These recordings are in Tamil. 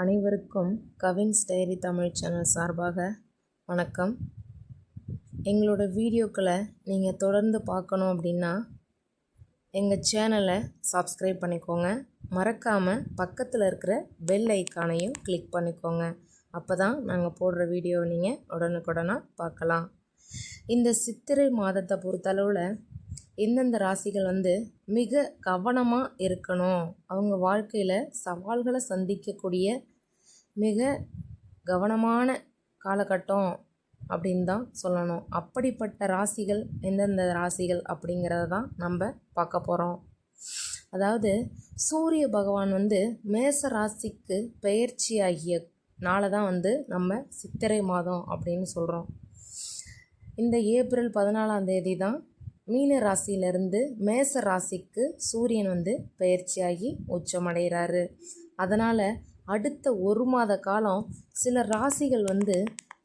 அனைவருக்கும் கவின்ஸ் டைரி தமிழ் சேனல் சார்பாக வணக்கம். எங்களோட வீடியோக்களை நீங்கள் தொடர்ந்து பார்க்கணும் அப்படின்னா எங்கள் சேனலை சப்ஸ்கிரைப் பண்ணிக்கோங்க. மறக்காமல் பக்கத்தில் இருக்கிற பெல் ஐக்கானையும் கிளிக் பண்ணிக்கோங்க. அப்போ தான் நாங்கள் போடுற வீடியோவை நீங்கள் உடனுக்குடனாக பார்க்கலாம். இந்த சித்திரை மாதத்தை பொறுத்தளவில் எந்தெந்த ராசிகள் வந்து மிக கவனமாக இருக்கணும். அவங்க வாழ்க்கையில் சவால்களை சந்திக்கக்கூடிய மிக கவனமான காலகட்டம் அப்படின்னு தான் சொல்லணும். அப்படிப்பட்ட ராசிகள் எந்தெந்த ராசிகள் அப்படிங்கிறத தான் நம்ம பார்க்க போகிறோம் அதாவது சூரிய பகவான் வந்து மேச ராசிக்கு பெயர்ச்சி ஆகிய நாளை தான் வந்து நம்ம சித்திரை மாதம் அப்படின்னு சொல்கிறோம் இந்த ஏப்ரல் பதினாலாம் தேதி தான் மீன ராசியிலிருந்து மேச ராசிக்கு சூரியன் வந்து பயிற்சியாகி உச்சமடைகிறாரு. அதனால் அடுத்த ஒரு மாத காலம் சில ராசிகள் வந்து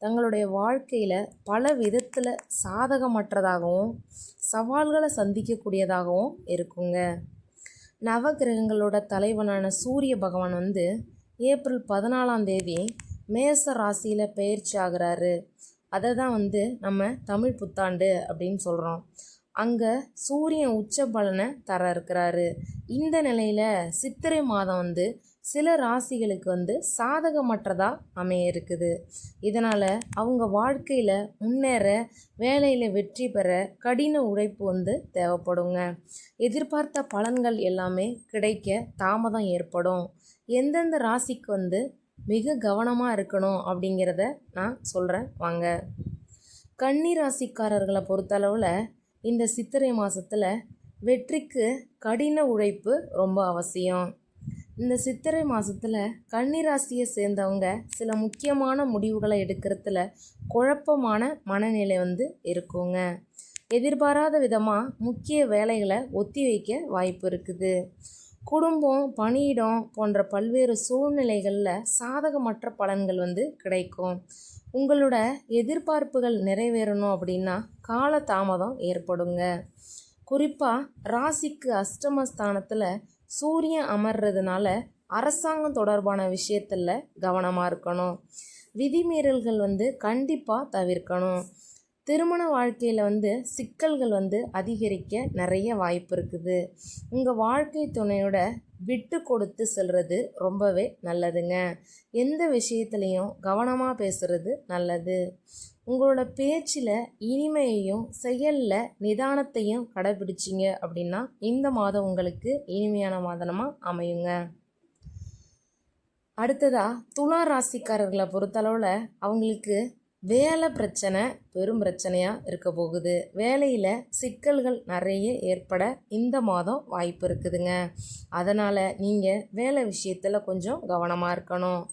தங்களுடைய வாழ்க்கையில் பல விதத்தில் சாதகமற்றதாகவும் சவால்களை சந்திக்கக்கூடியதாகவும் இருக்குங்க. நவகிரகங்களோட தலைவனான சூரிய பகவான் வந்து ஏப்ரல் பதினாலாம் தேதி மேச ராசியில் பயிற்சி ஆகிறாரு. அதை தான் வந்து நம்ம தமிழ் புத்தாண்டு அப்படின்னு சொல்கிறோம் அங்கே சூரியன் உச்ச பலனை தர இருக்கிறாரு. இந்த நிலையில் சித்திரை மாதம் வந்து சில ராசிகளுக்கு வந்து சாதகமற்றதாக அமைய இருக்குது இதனால் அவங்க வாழ்க்கையில் முன்னேற வேலையில் வெற்றி பெற கடின உழைப்பு வந்து தேவைப்படுங்க. எதிர்பார்த்த பலன்கள் எல்லாமே கிடைக்க தாமதம் ஏற்படும். எந்தெந்த ராசிக்கு வந்து மிக கவனமாக இருக்கணும் அப்படிங்கிறத நான் சொல்கிறேன் வாங்க. கன்னி ராசிக்காரர்களை பொறுத்தளவில் இந்த சித்திரை மாதத்தில் வெற்றிக்கு கடின உழைப்பு ரொம்ப அவசியம். இந்த சித்திரை மாதத்தில் கன்னிராசியை சேர்ந்தவங்க சில முக்கியமான முடிவுகளை எடுக்கிறதுல குழப்பமான மனநிலை வந்து இருக்குங்க. எதிர்பாராத விதமாக முக்கிய வேலைகளை ஒத்தி வைக்க வாய்ப்பு இருக்குது. குடும்பம் பணியிடம் போன்ற பல்வேறு சூழ்நிலைகளில் சாதகமற்ற பலன்கள் வந்து கிடைக்கும். உங்களோட எதிர்பார்ப்புகள் நிறைவேறணும் அப்படின்னா கால தாமதம் ஏற்படுங்க. குறிப்பாக ராசிக்கு அஷ்டமஸ்தானத்தில் சூரியன் அமர்றதுனால அரசாங்கம் தொடர்பான விஷயத்தில் கவனமாக இருக்கணும். விதிமீறல்கள் வந்து கண்டிப்பாக தவிர்க்கணும். திருமண வாழ்க்கையில் வந்து சிக்கல்கள் வந்து அதிகரிக்க நிறைய வாய்ப்பு இருக்குது. உங்கள் வாழ்க்கை துணையோட விட்டு கொடுத்து செல்வது ரொம்பவே நல்லதுங்க. எந்த விஷயத்துலையும் கவனமாக பேசுகிறது நல்லது. உங்களோட பேச்சில் இனிமையையும் செயலில் நிதானத்தையும் கடைபிடிச்சிங்க அப்படின்னா இந்த மாதம் உங்களுக்கு இனிமையான மாதனமாக அமையுங்க. அடுத்ததாக துலா ராசிக்காரர்களை பொறுத்தளவில் அவங்களுக்கு வேலை பிரச்சனை பெரும் பிரச்சனையாக இருக்க போகுது. வேலையில் சிக்கல்கள் நிறைய ஏற்பட இந்த மாதம் வாய்ப்பு இருக்குதுங்க. அதனால் நீங்கள் வேலை விஷயத்தில் கொஞ்சம் கவனமாக இருக்கணும்.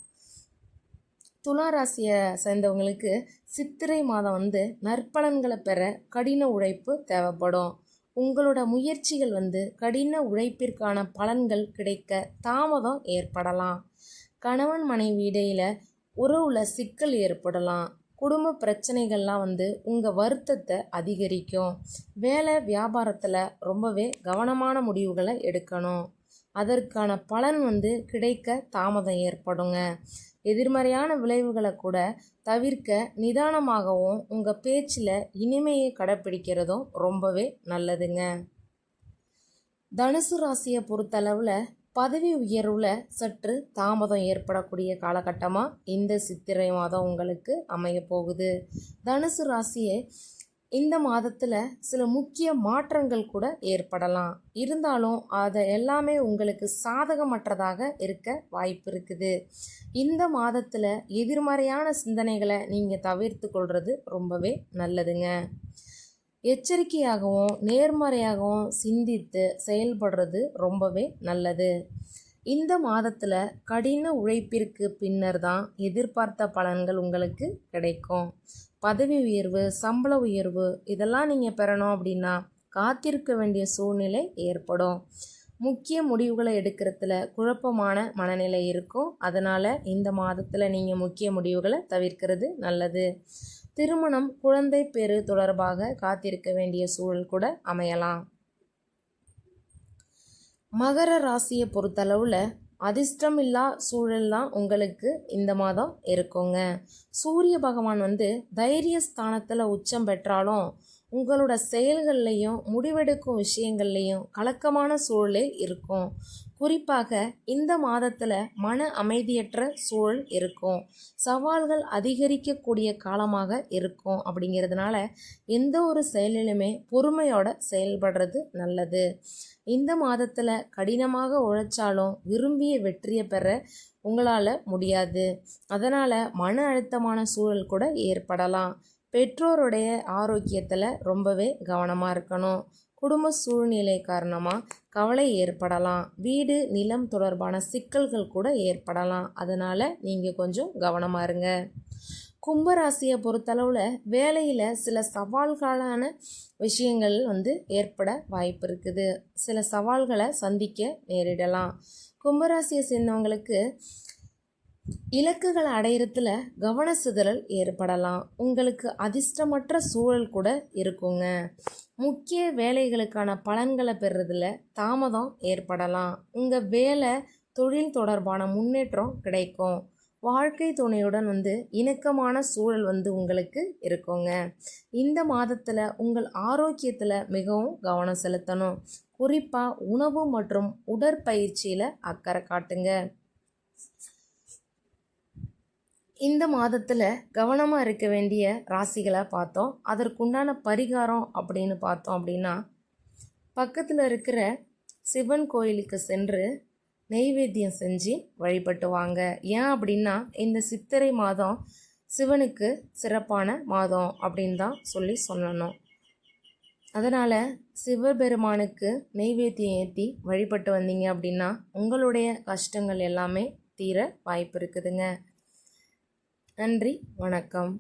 துலா ராசியை சேர்ந்தவங்களுக்கு சித்திரை மாதம் வந்து நற்பலன்களை பெற கடின உழைப்பு தேவைப்படும். உங்களோட முயற்சிகள் வந்து கடின உழைப்பிற்கான பலன்கள் கிடைக்க தாமதம் ஏற்படலாம். கணவன் மனைவி இடையில் உறவுல சிக்கல் ஏற்படலாம். குடும்ப பிரச்சனைகள்லாம் வந்து உங்கள் வருத்தத்தை அதிகரிக்கும். வேலை வியாபாரத்தில் ரொம்பவே கவனமான முடிவுகளை எடுக்கணும். அதற்கான பலன் வந்து கிடைக்க தாமதம் ஏற்படுங்க. எதிர்மறையான விளைவுகளை கூட தவிர்க்க நிதானமாகவும் உங்கள் பேச்சில் இனிமையை கடைப்பிடிக்கிறதும் ரொம்பவே நல்லதுங்க. தனுசு ராசியை பொறுத்தளவில் பதவி உயர்வில் சற்று தாமதம் ஏற்படக்கூடிய காலகட்டமாக இந்த சித்திரை மாதம் உங்களுக்கு அமைய போகுது. தனுசு ராசியை இந்த மாதத்தில் சில முக்கிய மாற்றங்கள் கூட ஏற்படலாம். இருந்தாலும் அதை எல்லாமே உங்களுக்கு சாதகமற்றதாக இருக்க வாய்ப்பு இருக்குது. இந்த மாதத்தில் எதிர்மறையான சிந்தனைகளை நீங்கள் தவிர்த்து கொள்வது ரொம்பவே நல்லதுங்க. எச்சரிக்கையாகவும் நேர்மறையாகவும் சிந்தித்து செயல்படுறது ரொம்பவே நல்லது. இந்த மாதத்தில் கடின உழைப்பிற்கு பின்னர் தான் எதிர்பார்த்த பலன்கள் உங்களுக்கு கிடைக்கும். பதவி உயர்வு சம்பள உயர்வு இதெல்லாம் நீங்கள் பெறணும் அப்படின்னா காத்திருக்க வேண்டிய சூழ்நிலை ஏற்படும். முக்கிய முடிவுகளை எடுக்கிறதுல குழப்பமான மனநிலை இருக்கும். அதனால் இந்த மாதத்தில் நீங்கள் முக்கிய முடிவுகளை தவிர்க்கிறது நல்லது. திருமணம் குழந்தை பெரு தொடர்பாக காத்திருக்க வேண்டிய சூழல் கூட அமையலாம். மகர ராசியை பொறுத்தளவில் அதிர்ஷ்டம் இல்லா சூழல்லாம் உங்களுக்கு இந்த மாதம் இருக்குங்க. சூரிய பகவான் வந்து தைரிய ஸ்தானத்தில் உச்சம் பெற்றாலும் உங்களோட செயல்கள்லையும் முடிவெடுக்கும் விஷயங்கள்லையும் கலக்கமான சூழலே இருக்கும். குறிப்பாக இந்த மாதத்தில் மன அமைதியற்ற சூழல் இருக்கும். சவால்கள் அதிகரிக்கக்கூடிய காலமாக இருக்கும் அப்படிங்கிறதுனால எந்த ஒரு செயலிலுமே பொறுமையோட செயல்படுறது நல்லது. இந்த மாதத்தில் கடினமாக உழைச்சாலும் விரும்பிய வெற்றியை பெற உங்களால் முடியாது. அதனால் மன அழுத்தமான சூழல் கூட ஏற்படலாம். பெற்றோருடைய ஆரோக்கியத்தில் ரொம்பவே கவனமாக இருக்கணும். குடும்ப சூழ்நிலை காரணமாக கவலை ஏற்படலாம். வீடு நிலம் தொடர்பான சிக்கல்கள் கூட ஏற்படலாம். அதனால் நீங்கள் கொஞ்சம் கவனமாக இருங்க. கும்பராசியை பொறுத்தளவில் வேலையில் சில சவால்களான விஷயங்கள் வந்து ஏற்பட வாய்ப்பு இருக்குது. சில சவால்களை சந்திக்க நேரிடலாம். கும்பராசியை சேர்ந்தவங்களுக்கு இலக்குகளை அடையிறதுல கவன சிதறல் ஏற்படலாம். உங்களுக்கு அதிர்ஷ்டமற்ற சூழல் கூட இருக்குங்க. முக்கிய வேலைகளுக்கான பலன்களை பெறுறதுல தாமதம் ஏற்படலாம். உங்கள் வேலை தொழில் தொடர்பான முன்னேற்றம் கிடைக்கும். வாழ்க்கை துணையுடன் வந்து இணக்கமான சூழல் வந்து உங்களுக்கு இருக்குங்க. இந்த மாதத்தில் உங்கள் ஆரோக்கியத்தில் மிகவும் கவனம் செலுத்தணும். குறிப்பாக உணவு மற்றும் உடற்பயிற்சியில் அக்கறை காட்டுங்க. இந்த மாதத்தில் கவனமாக இருக்க வேண்டிய ராசிகளை பார்த்தோம். அதற்குண்டான பரிகாரம் அப்படின்னு பார்த்தோம் அப்படின்னா பக்கத்தில் இருக்கிற சிவன் கோயிலுக்கு சென்று நெய்வேத்தியம் செஞ்சு வழிபட்டு வாங்க. ஏன் அப்படின்னா இந்த சித்திரை மாதம் சிவனுக்கு சிறப்பான மாதம் அப்படின்னு தான் சொல்லி சொல்லணும். அதனால் சிவபெருமானுக்கு நெய்வேத்தியம் ஏற்றி வழிபட்டு வந்தீங்க அப்படின்னா உங்களுடைய கஷ்டங்கள் எல்லாமே தீர வாய்ப்பு இருக்குதுங்க. நன்றி வணக்கம்.